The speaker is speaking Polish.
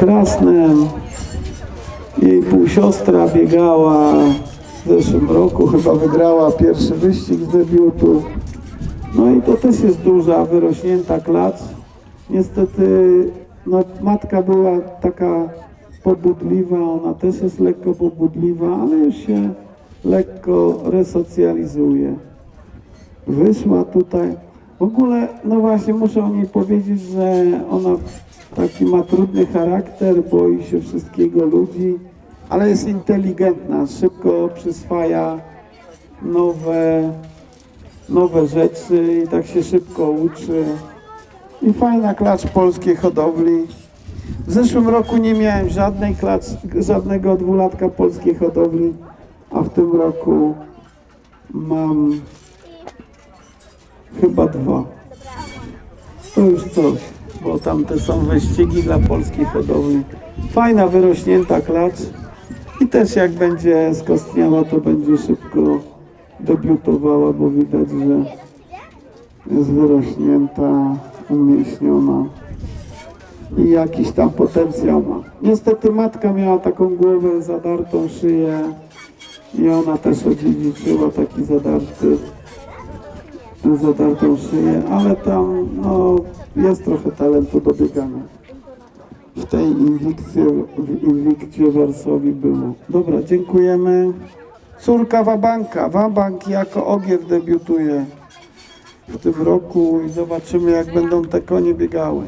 Krasnem. Jej półsiostra biegała w zeszłym roku, chyba wygrała pierwszy wyścig z debiutu. No i to też jest duża, wyrośnięta klacz. Niestety no, matka była taka pobudliwa, ona też jest lekko pobudliwa, ale już się lekko resocjalizuje. Wyszła tutaj. W ogóle, no właśnie, muszę o niej powiedzieć, że ona taki ma trudny charakter, boi się wszystkiego ludzi, ale jest inteligentna, szybko przyswaja nowe, nowe rzeczy i tak się szybko uczy. I fajna klacz polskiej hodowli. W zeszłym roku nie miałem żadnej klacz, żadnego dwulatka polskiej hodowli, a w tym roku mam chyba dwa. To już coś, bo tamte są wyścigi dla polskiej hodowli. Fajna, wyrośnięta klacz i też jak będzie skostniała, to będzie szybko debiutowała, bo widać, że jest wyrośnięta, umieśniona i jakiś tam potencjał ma. Niestety matka miała taką głowę, zadartą szyję i ona też odziedziczyła taki zadarty, zadartą szyję, ale tam no, jest trochę talentu do biegania. W tej inwikcie, w inwikcie Warsowi było. Dobra, dziękujemy. Córka Wabanka. Wabank jako ogier debiutuje w tym roku i zobaczymy jak będą te konie biegały.